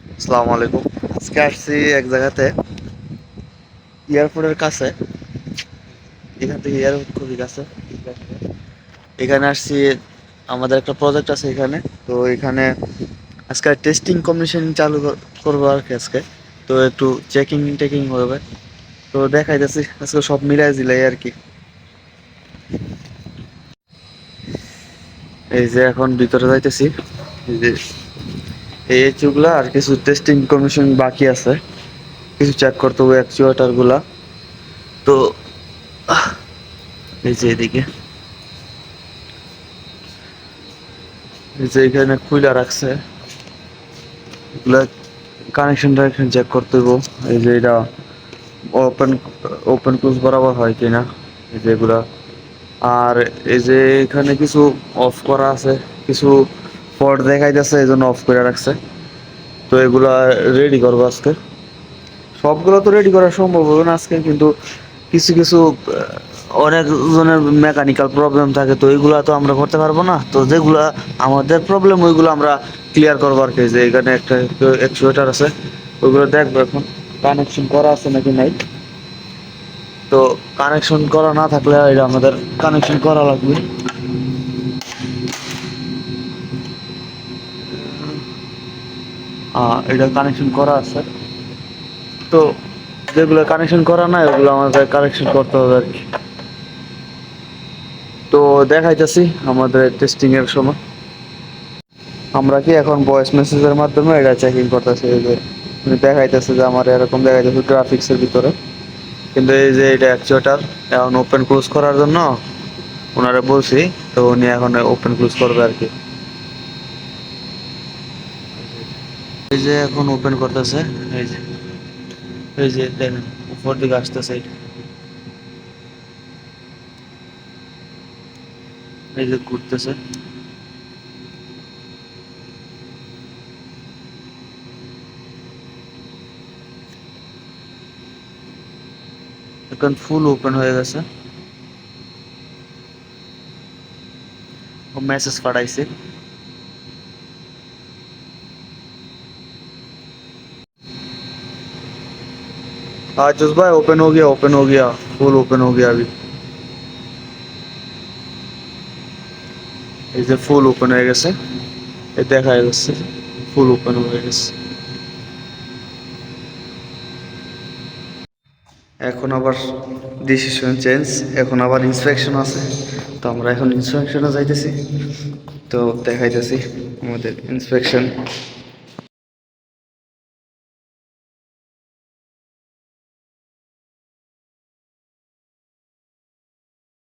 আসসালামু আলাইকুম। আজকে আসছি এক জায়গাতে। এয়ারপোর্টের কাছে। এখান থেকে এয়ারপোর্ট খুবই কাছে। এখানে আসছি, আমাদের একটা প্রজেক্ট আছে এখানে। তো এখানে আজকে টেস্টিং কমিশন চালু করব আর কি আজকে। তো একটু চেকিং টেকিং হবে। তো দেখাই যাচ্ছি আজকে সব মিলাই দিলাই আর কি। এই যে এখন ভিতরে যাইতেছি। এই চুগলা আর কিছু টেস্টিং কমিশন বাকি আছে। কিছু চেক করতে হবে অ্যাকচুয়েটারগুলা। তো এই যে এদিকে। যে এখানে খুলে রাখছে। এগুলা কানেকশন টানেকশন চেক করতে হইব। এই যে এটা ওপেন ওপেন ক্লোজ বরাবর হয় কিনা। এই যে এগুলা। আর এই যে এখানে কিছু অফ করা আছে। কিছু ফল্ট দেখাই যাচ্ছে এই জন্য অফ করে রাখছে। তো এগুলা রেডি করব আজকে। সবগুলো তো রেডি করা সম্ভব হবে না আজকে কিন্তু কিছু কিছু আহ, অনেক জনের মেকানিক্যাল প্রবলেম থাকে তো এগুলা তো আমরা করতে পারব না। তো যেগুলা আমাদের প্রবলেম ওইগুলো আমরা ক্লিয়ার করব আর কি যে এখানে একটা অ্যাকচুয়েটার আছে ওইগুলো দেখব এখন। কানেকশন করা আছে নাকি নাই? তো কানেকশন করা না থাকলে এটা আমাদের কানেকশন করা লাগবে। এটা কানেকশন করা আছে। তো যেগুলো কানেকশন করা নাই, ওগুলো আমাদের কানেকশন করতে হবে আর কি। তো দেখাইতেছি আমাদের টেস্টিং এর সময়। আমরা কি এখন ভয়েস মেসেজের মাধ্যমে এটা চেকিং করতেছি? যে দেখাইতেছে যে আমার এরকম দেখাইতেছে গ্রাফিক্সের ভিতরে। কিন্তু এই যে এটা অ্যাকচুয়েটার এখন ওপেন ক্লোজ করার জন্য ওনারা বলছি, তো উনি এখন ওপেন ক্লোজ করবে আর কি। এই যে এখন ওপেন করতেছে। এই যে এই যে দেখেন উপর দিকে আসতেছে এটা। এই যে ঘুরতেছে। এখন ফুল ওপেন হয়ে গেছে। ও মেসেজ পাঠাইছে। हाँ जस भाई ओपन हो गया ओपन हो गया फुल ओपन हो गया अभी এই যে ফুল ওপেন হয়ে গেছে এই দেখা যাচ্ছে ফুল ওপেন হয়ে গেছে এখন আবার ডিসিশন চেঞ্জ এখন আবার ইন্সপেকশন আছে তো আমরা এখন ইন্সপেকশনে যাইতেছি তো দেখাইতেছি আমাদের ইন্সপেকশন